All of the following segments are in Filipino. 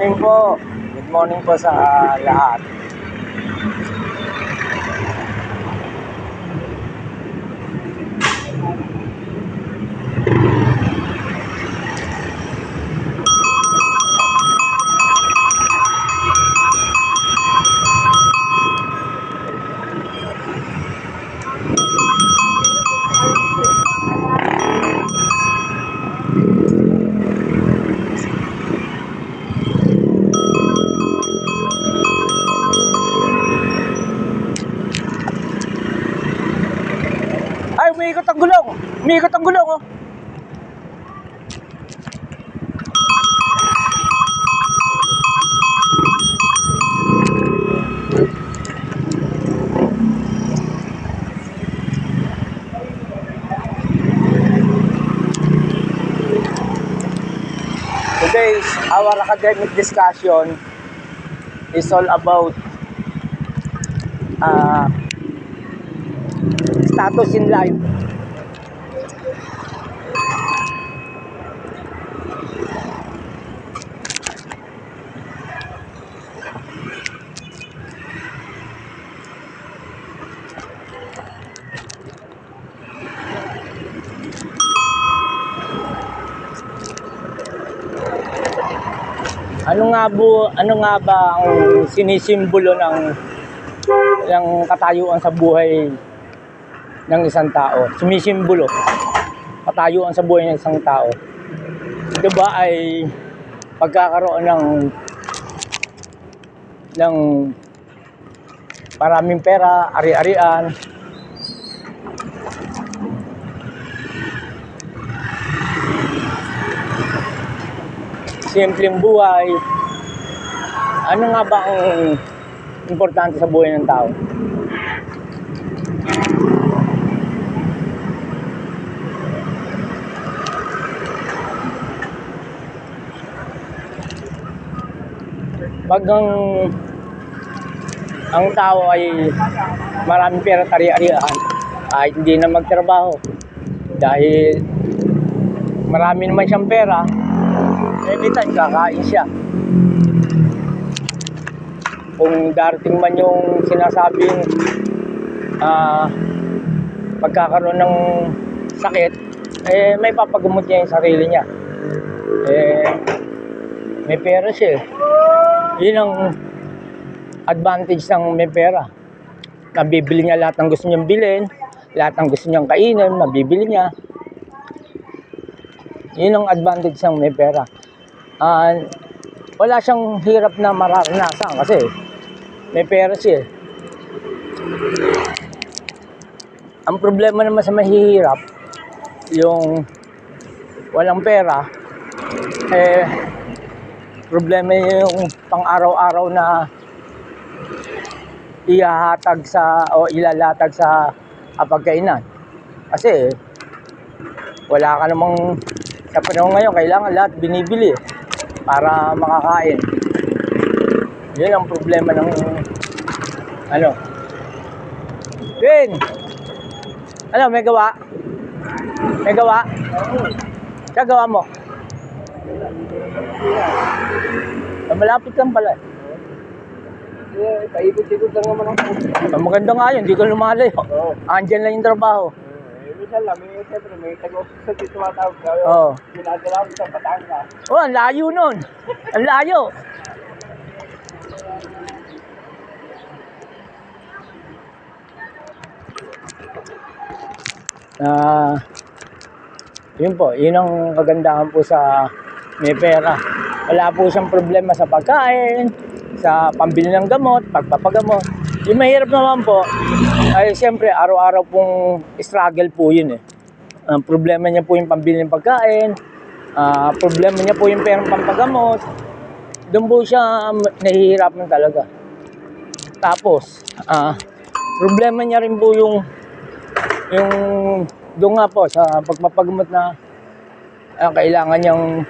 Morning po. Good morning po sa lahat. Umiikot ang gulong, oh. Today's our academic discussion is all about uh, status in life. Ano nga bu ano nga ba ang sinisimbolo ng ng katayuan sa buhay ng isang tao? Sumisimbolo katayuan sa buhay ng isang tao. 'Di ba ay pagkakaroon ng ng maraming pera, ari-arian, simpleng buhay. Ano nga ba ang importante sa buhay ng tao? Pag ang ang tao ay maraming pera at ari-arian, ay hindi na magtrabaho. Dahil marami naman siyang pera, anytime kakain siya. Kung darating man yung sinasabing ah pagkakaroon ng sakit, eh may papagamot niya yung sarili niya. Eh, may pera siya. eh. Yun ang advantage ng may pera. Nabibili niya lahat ng gusto niyang bilhin, lahat ng gusto niyang kainin, mabibili niya. Yun ang advantage ng may pera. Ah, wala siyang hirap na mararanasan kasi may pera siya. eh. Ang problema naman sa mahihirap, yung walang pera, eh, problema yung pang-araw-araw na ihahatag sa o ilalatag sa kapagkainan. Kasi wala ka namang sa panahon ngayon, kailangan lahat binibili para makakain. Yun ang problema ng ano. Vin! Ano, may gawa? May gawa? Siya gawa mo? Ah, Malapit lang pala. Paikot-ikot lang naman ako. Ang maganda nga yun, hindi ka lumalayo. Oo. Andyan lang yung trabaho. Lang, may, siyempre, may tago sa dito matawag ka. Oo. Ginagala ko sa Batangas. Oh, ang layo nun. Ang layo. Ah, yun po, yun ang kagandahan po sa may pera. Wala po siyang problema sa pagkain, sa pambili ng gamot, pagpapagamot. Yung mahirap naman po, ay siyempre araw-araw pong struggle po yun eh. Ang problema niya po yung pambili ng pagkain, ah, problema niya po yung perang pampagamot. Doon po siya um, nahihirapan talaga. Tapos, ah, problema niya rin po yung yung doon nga po sa pagpapagamot na ah, kailangan niyang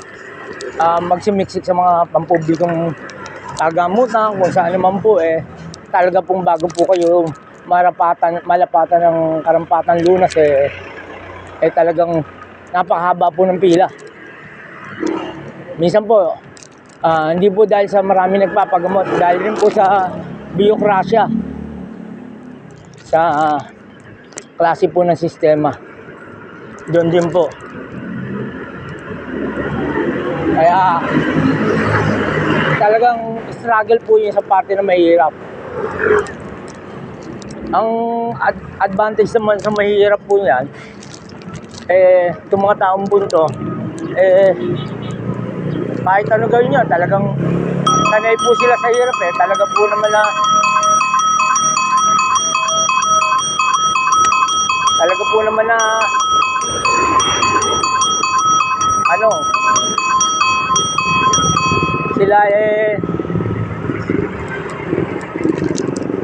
ah, magsimiksik sa mga pampublikong tagamutan kung saan naman po eh talaga pong bago po kayo marapatan malapatan ng karampatan lunas eh eh talagang napakahaba po ng pila. Minsan po Ah, hindi po dahil sa marami nagpapagamot, dahil rin po sa biyokrasya. Sa ah, klase po ng sistema. Doon din po. Kaya talagang struggle po yun sa parte na mahirap. Ang ad- advantage naman sa mahirap po yan, eh, itong mga taong bunto, eh, kahit ano gawin nyo, talagang sanay po sila sa hirap eh. Talaga po naman na talaga po naman na ano sila eh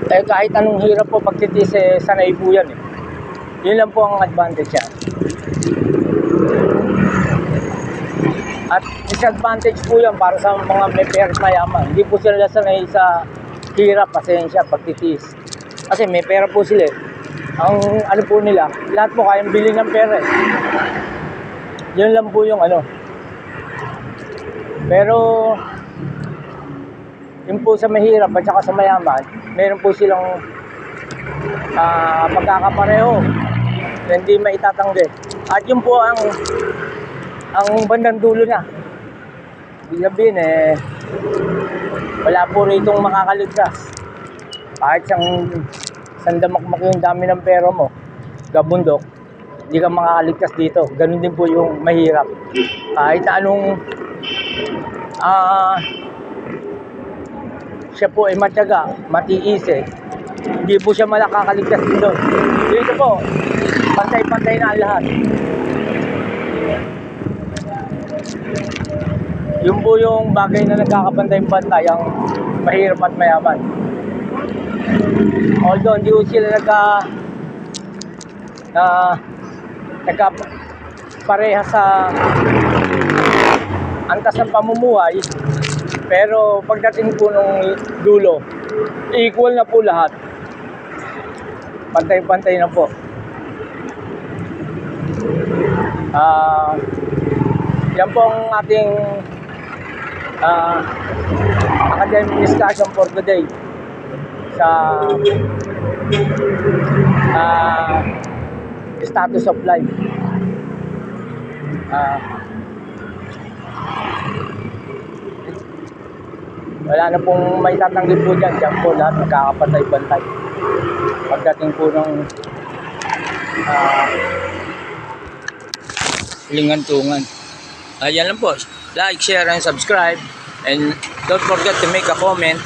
eh kahit anong hirap po pagtitis eh sanay po yan eh. Yun lang po ang advantage yan. At disadvantage po yan para sa mga may pera at mayaman. Hindi po sila sanay sa hirap pasensya pagtitis. Kasi may pera po sila eh. Ang ano po nila, lahat po kayang bili ng pera eh. Yun lang po yung ano. Pero, yun po sa mahirap at saka sa mayaman, meron po silang ah pagkakapareho na hindi maitatanggi. At yun po ang ang bandang dulo na. Ibig sabihin eh, wala po ritong makakaligtas. Kahit siyang sandamakmak yung dami ng pera mo, gabundok, hindi ka makakaligtas dito. Ganun din po yung mahirap. Kahit na anong ah siya po ay matyaga, matiis eh. Hindi po siya makakaligtas dito. Dito po, pantay-pantay na ang lahat. Yun po yung bagay na nagkakapantay-pantay ang mahirap at mayaman. Although hindi ko sila nagka na nagka pareha sa antas ng pamumuhay pero pagdating po nung dulo equal na po lahat. Pantay-pantay na po. Ah yan po ang ating ah academic discussion for today. Sa ah, status of life. Ah, wala na pong may tatanggi po dyan. Diyan po lahat magkakapantay-bantay. Pagdating po ng ah, lingantungan. Ayan lang po. Like, share, and subscribe. And don't forget to make a comment